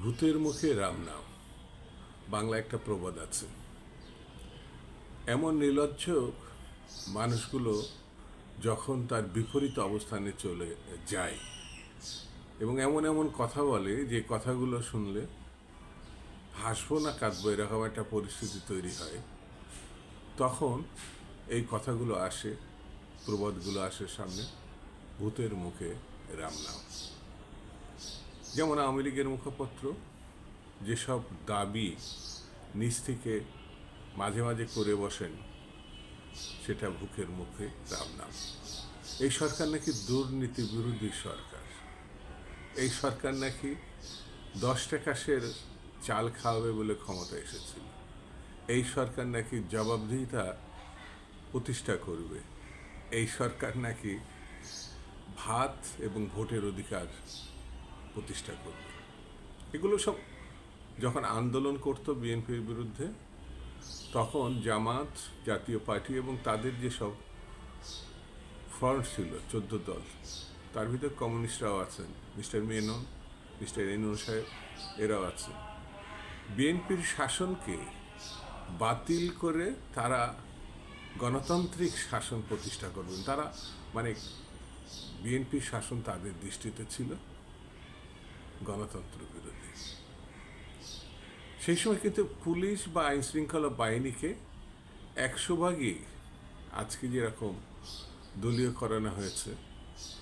ভূতের মুখে রাম নাম। বাংলা একটা প্রবাদ আছে। এমন নির্লজ্জ মানুষগুলো যখন তার বিপরীত অবস্থানে চলে যায় এবং এমন এমন কথা বলে যে কথাগুলো শুনলে হাসবো না কাঁদবো, এরকম একটা পরিস্থিতি তৈরি হয়। তখন এই কথাগুলো আসে, প্রবাদগুলো আসে সামনে, ভূতের মুখে রাম নাম। যেমন আওয়ামী লীগের মুখপত্র, যেসব দাবি নিজ থেকে মাঝে মাঝে করে বসেন, সেটা ভুকের মুখে রাম নাম। এই সরকার নাকি দুর্নীতি বিরোধী সরকার। এই সরকার নাকি দশ টাকা সের চাল খাওয়াবে বলে ক্ষমতা এসেছিল। এই সরকার নাকি জবাবদিহিতা প্রতিষ্ঠা করবে। এই সরকার নাকি ভাত এবং ভোটের অধিকার প্রতিষ্ঠা করবে। এগুলো সব যখন আন্দোলন করতো বিএনপির বিরুদ্ধে, তখন জামাত, জাতীয় পার্টি এবং তাদের যেসব ফ্রন্ট ছিল, চোদ্দ দল, তার ভিতর কমিউনিস্টরাও আছেন। মিস্টার মেনন, মিস্টার এনুন সাহেব, এরাও আছেন। বিএনপির শাসনকে বাতিল করে তারা গণতান্ত্রিক শাসন প্রতিষ্ঠা করবেন। তারা মানে বিএনপির শাসন তাদের দৃষ্টিতে ছিল। গণতন্ত্র বিরোধী। সেই সময় কিন্তু পুলিশ বা আইন শৃঙ্খলা বাহিনীকে একশো ভাগই আজকে যেরকম দলীয় করানো হয়েছে,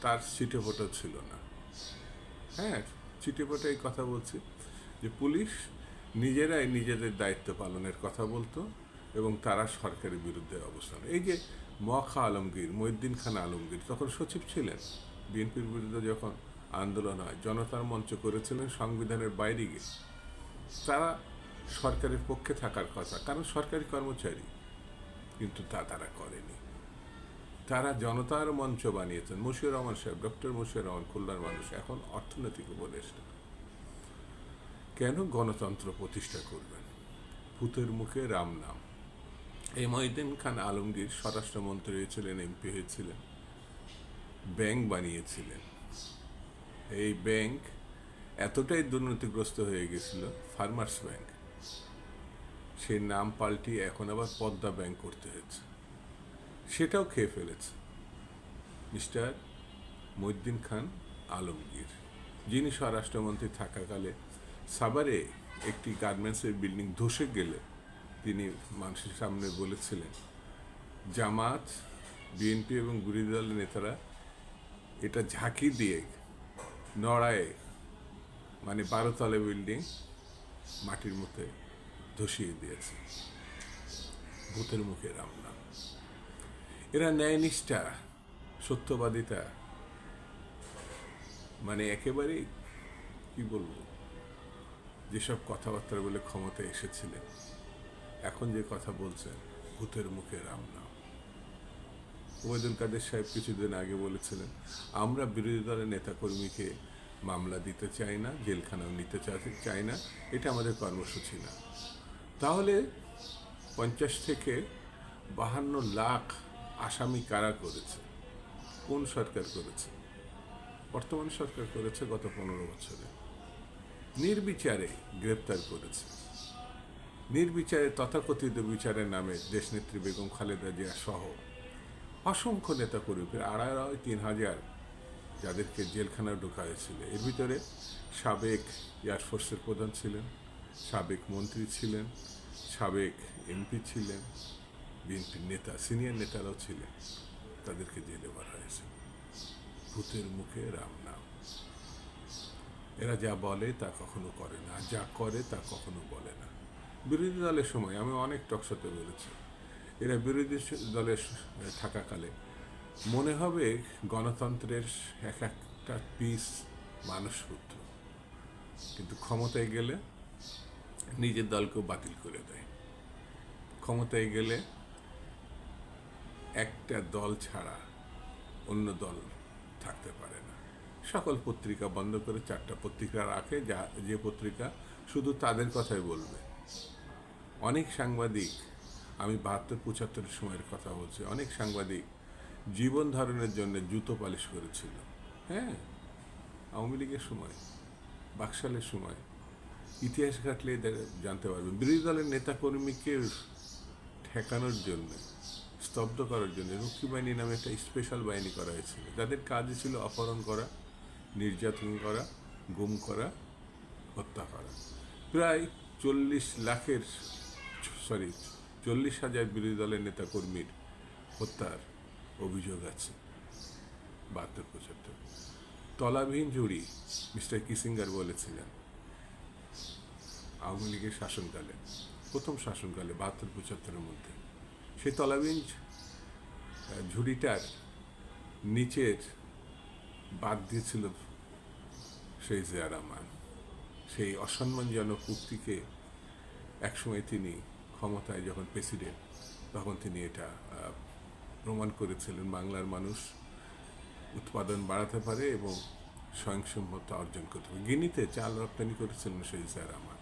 তার ছিটেফোঁটা ছিল না। হ্যাঁ ছিটেফোঁটা এই কথা বলছি যে পুলিশ নিজেরাই নিজেদের দায়িত্ব পালনের কথা বলতো এবং তারা সরকারের বিরুদ্ধে অবস্থান। এই যে মখা আলমগীর, মহিউদ্দিন খান আলমগীর, তখন সচিব ছিলেন। বিএনপির বিরুদ্ধে যখন আন্দোলন হয়। জনতার মঞ্চ করেছিলেন সংবিধানের বাইরে গিয়ে। তারা সরকারের পক্ষে থাকার কথা, কারণ সরকারি কর্মচারী কিন্তু তা তারা করেনি। তারা জনতার মঞ্চ বানিয়েছেন। মুশিউর রহমান সাহেব, ডক্টর মুশিউর রহমান খুলনার মানুষ, এখন অর্থনৈতিক উপদেষ্টা। কেন গণতন্ত্র প্রতিষ্ঠা করবেন? ভূতের মুখে রাম নাম। এই মহিউদ্দিন খান আলমগীর স্বরাষ্ট্রমন্ত্রী হয়েছিলেন, এমপি হয়েছিলেন, ব্যাংক বানিয়েছিলেন। এই ব্যাংক এতটাই দুর্নীতিগ্রস্ত হয়ে গেছিল ফার্মার্স ব্যাংক সেই নাম পাল্টিয়ে এখন আবার পদ্মা ব্যাংক করতে হয়েছে। সেটাও খেয়ে ফেলেছে। মিস্টার মহিউদ্দিন খান আলমগীর, যিনি স্বরাষ্ট্রমন্ত্রী থাকাকালে সাভারে একটি গার্মেন্টসের বিল্ডিং ধসে গেলে তিনি মানুষের সামনে বলেছিলেন, জামাত, বিএনপি এবং বিরোধী দলের নেতারা এটা ঝাঁকি দিয়ে নড়ায় মানে বারোতলা বিল্ডিং মাটির মধ্যে ধসিয়ে দিয়েছে। ভূতের মুখে রাম নাম। এরা ন্যায়নিষ্ঠা, সত্যবাদিতা। মানে একেবারেই, কি বলব, যেসব কথাবার্তা বলে ক্ষমতায় এসেছিলেন, এখন যে কথা বলছেন, ভূতের মুখে রাম নাম। ওবায়দুল কাদের সাহেব কিছুদিন আগে বলেছিলেন, আমরা বিরোধী দলের নেতাকর্মীকে মামলা দিতে চাই না, জেলখানাও নিতে চাই না, এটা আমাদের কর্মসূচি না। তাহলে পঞ্চাশ থেকে বাহান্ন লাখ আসামি কারা করেছে? কোন সরকার করেছে? বর্তমান সরকার করেছে গত পনেরো বছরে। নির্বিচারে গ্রেপ্তার করেছে। নির্বিচারে তথাকথিত বিচারের নামে দেশনেত্রী বেগম খালেদা জিয়া সহ অসংখ্য নেতা কর্মী আড়াই আড়াই তিন হাজার যাদেরকে জেলখানায় ঢোকা হয়েছিল এর ভিতরে সাবেক এয়ারফোর্সের প্রধান ছিলেন, সাবেক মন্ত্রী ছিলেন, সাবেক এমপি ছিলেন, বিএনপির নেতা, সিনিয়র নেতারাও ছিলেন। তাদেরকে জেলে ভরা হয়েছে। ভূতের মুখে রাম নাম। এরা যা বলে তা কখনো করে না যা করে তা কখনো বলে না। বিরোধী দলের সময় আমি অনেক টকশোতে বলেছি। এরা বিরোধী দলের থাকাকালে। মনে হবে গণতন্ত্রের এক একটা পিস মানুষপুত্র। কিন্তু ক্ষমতায় গেলে নিজের দলকেও বাতিল করে দেয়। ক্ষমতায় গেলে একটা দল ছাড়া অন্য দল থাকতে পারে না। সকল পত্রিকা বন্ধ করে চারটা পত্রিকা রাখে, যা, যে পত্রিকা শুধু তাদের কথাই বলবে। অনেক সাংবাদিক আমি বাহাত্তর পঁচাত্তরের সময়ের কথা বলছি। অনেক সাংবাদিক জীবন ধারণের জন্য জুতো পালিশ করেছিল। হ্যাঁ আওয়ামী লীগের সময়, বাকশালের সময়। ইতিহাস ঘাটলে জানতে পারবেন। বিরোধী দলের নেতাকর্মীকে ঠেকানোর জন্য, স্তব্ধ করার জন্য রক্ষী বাহিনী নামে একটা স্পেশাল বাহিনী করা হয়েছিল। যাদের কাজ ছিল অপহরণ করা, নির্যাতন করা, গুম করা, হত্যা করা। প্রায় চল্লিশ লাখের, সরি চল্লিশ হাজার বিরোধী দলের নেতাকর্মীর হত্যার অভিযোগ আছে। বাহাত্তর, পঁচাত্তর। তলাবিহীন জুড়ি মিস্টার কিসিঙ্গার বলেছিলেন, আওয়ামী লীগের শাসনকালে, প্রথম শাসনকালে, বাহাত্তর, পঁচাত্তরের মধ্যে। সেই তলাবিহীন ঝুড়িটার নিচের বাদ দিয়েছিল সেই জিয়া সেই অসম্মানজনক উক্তিকে একসময় তিনি ক্ষমতায় যখন প্রেসিডেন্ট তখন তিনি এটা প্রমাণ করেছিলেন বাংলার মানুষ উৎপাদন বাড়াতে পারে এবং স্বয়ংসম্মতা অর্জন করতে পারে। গিনিতে চাল রপ্তানি করেছিলেন জিয়া রহমান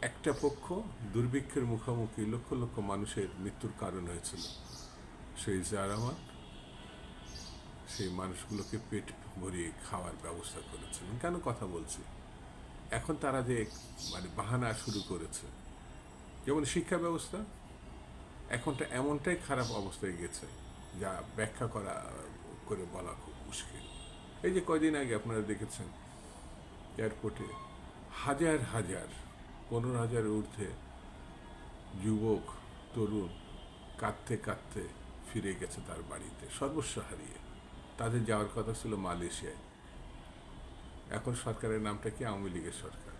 একটা পক্ষ দুর্ভিক্ষের মুখোমুখি লক্ষ লক্ষ মানুষের মৃত্যুর কারণ হয়েছিল সেই রহমান সেই মানুষগুলোকে পেট ভরিয়ে খাওয়ার ব্যবস্থা করেছিলেন। কেন কথা বলছি? এখন তারা যে মানে বাহানা শুরু করেছে যেমন শিক্ষা ব্যবস্থা? এখনটা এমনটাই খারাপ অবস্থায় গেছে, যা ব্যাখ্যা করা, করে বলা খুব মুশকিল। এই যে কয়দিন আগে আপনারা দেখেছেন এয়ারপোর্টে হাজার হাজার, পনেরো হাজার ঊর্ধ্বে যুবক, তরুণ কাঁদতে কাঁদতে ফিরে গেছে তার বাড়িতে, সর্বস্ব হারিয়ে। তাদের যাওয়ার কথা ছিল মালয়েশিয়ায়। এখন সরকারের নামটা কি? আওয়ামী লীগের সরকার।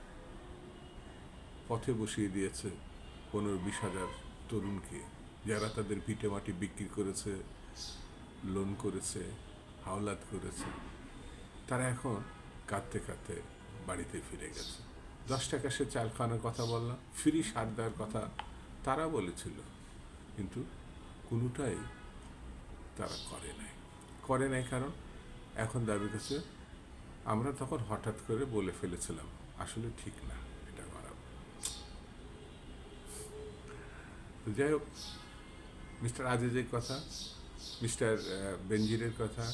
পথে বসিয়ে দিয়েছে পনেরো বিশ হাজার তরুণকে যারা তাদের ভিটে মাটি বিক্রি করেছে লোন করেছে, হাওলাত করেছে, তারা এখন কাঁদতে কাঁদতে বাড়িতে ফিরে গেছে। দশ টাকা সে চাল খাওয়ানোর কথা বললাম ফ্রি সার দেওয়ার কথা তারা বলেছিল, কিন্তু কোনোটাই তারা করে নাই। করে নাই কারণ এখন দাবি করছে আমরা তখন হঠাৎ করে বলে ফেলেছিলাম, আসলে ঠিক না এটা করা তো যাই হোক, মিস্টার আজিজের কথা, মিস্টার বেনজিরের কথা,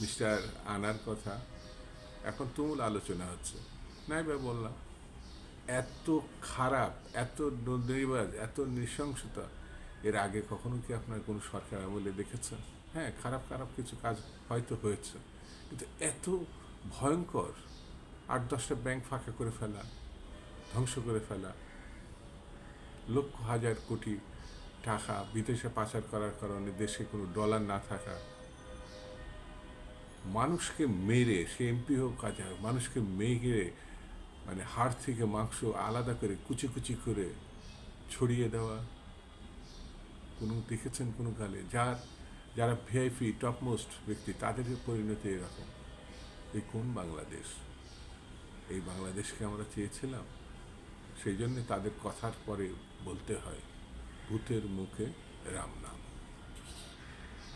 মিস্টার আনার কথা, এখন তুমুল আলোচনা হচ্ছে। নাই ভাই বললাম, এত খারাপ, এত নদীবাজ এত নৃশংসতা, এর আগে কখনো কি আপনার কোনো সরকার আমলে দেখেছেন? হ্যাঁ খারাপ খারাপ কিছু কাজ হয়তো হয়েছে, কিন্তু এত ভয়ঙ্কর, আট দশটা ব্যাংক ফাঁকা করে ফেলা, ধ্বংস করে ফেলা লক্ষ হাজার কোটি টাকা বিদেশে পাচার করার কারণে দেশে কোনো ডলার না থাকা। মানুষকে মেরে, সে এমপি হোক কাজে মানুষকে মেরে মানে হাড় থেকে মাংস আলাদা করে, কুচি কুচি করে ছড়িয়ে দেওয়া। কোনো দেখেছেন কোনো কালে যার, যারা ভিআইপি টপমোস্ট ব্যক্তি তাদের পরিণতি এরকম। এই কোন বাংলাদেশ? এই বাংলাদেশকে আমরা চেয়েছিলাম। সেই জন্যে তাদের কথার পরে বলতে হয় ভূতের মুখে রাম নাম।